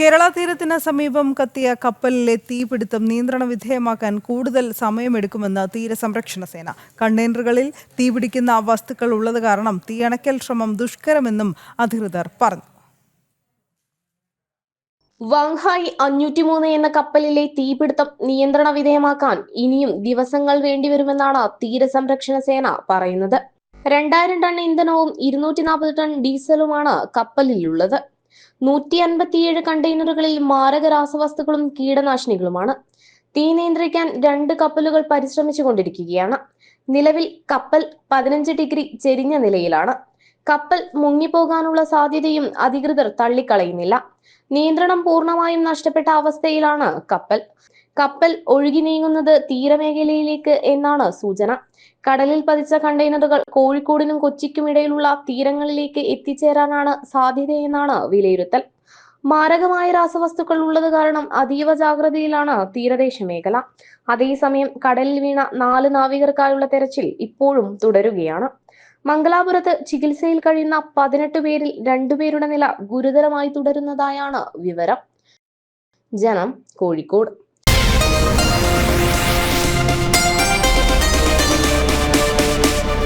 കേരള തീരത്തിന് സമീപം കത്തിയ കപ്പലിലെ തീപിടുത്തം നിയന്ത്രണ വിധേയമാക്കാൻ കൂടുതൽ സമയമെടുക്കുമെന്ന് തീരസംരക്ഷണ സേന. കണ്ടെയ്നറുകളിൽ തീപിടിക്കുന്ന വസ്തുക്കൾ ഉള്ളത് കാരണം തീയണയ്ക്കൽ ശ്രമം ദുഷ്കരമെന്നും അധികൃതർ പറഞ്ഞു. വാങ്ഹായ് അഞ്ഞൂറ്റി മൂന്ന് എന്ന കപ്പലിലെ തീപിടുത്തം നിയന്ത്രണ വിധേയമാക്കാൻ ഇനിയും ദിവസങ്ങൾ വേണ്ടിവരുമെന്നാണ് തീരസംരക്ഷണ സേന പറയുന്നത്. രണ്ടായിരം ടൺ ഇന്ധനവും ഇരുന്നൂറ്റി നാൽപ്പത് ടൺ ഡീസലുമാണ് കപ്പലിലുള്ളത്. നൂറ്റി അൻപത്തിയേഴ് കണ്ടെയ്നറുകളിൽ മാരക രാസവസ്തുക്കളും കീടനാശിനികളുമാണ്. തീ നിയന്ത്രിക്കാൻ രണ്ട് കപ്പലുകൾ പരിശ്രമിച്ചു കൊണ്ടിരിക്കുകയാണ് നിലവിൽ കപ്പൽ പതിനഞ്ച് ഡിഗ്രി ചെരിഞ്ഞ നിലയിലാണ്. കപ്പൽ മുങ്ങിപ്പോകാനുള്ള സാധ്യതയും അധികൃതർ തള്ളിക്കളയുന്നില്ല. നിയന്ത്രണം പൂർണമായും നഷ്ടപ്പെട്ട അവസ്ഥയിലാണ് കപ്പൽ. കപ്പൽ ഒഴുകി നീങ്ങുന്നത് തീരമേഖലയിലേക്ക് എന്നാണ് സൂചന. കടലിൽ പതിച്ച കണ്ടെയ്നറുകൾ കോഴിക്കോടിനും കൊച്ചിക്കും ഇടയിലുള്ള തീരങ്ങളിലേക്ക് എത്തിച്ചേരാനാണ് സാധ്യതയെന്നാണ് വിലയിരുത്തൽ. മാരകമായ രാസവസ്തുക്കൾ ഉള്ളത് കാരണം അതീവ ജാഗ്രതയിലാണ് തീരദേശ മേഖല. അതേസമയം കടലിൽ വീണ നാല് നാവികർക്കായുള്ള തെരച്ചിൽ ഇപ്പോഴും തുടരുകയാണ്. മംഗലാപുരത്ത് ചികിത്സയിൽ കഴിയുന്ന പതിനെട്ട് പേരിൽ രണ്ടുപേരുടെ നില ഗുരുതരമായി തുടരുന്നതായാണ് വിവരം. ജനം കോഴിക്കോട്.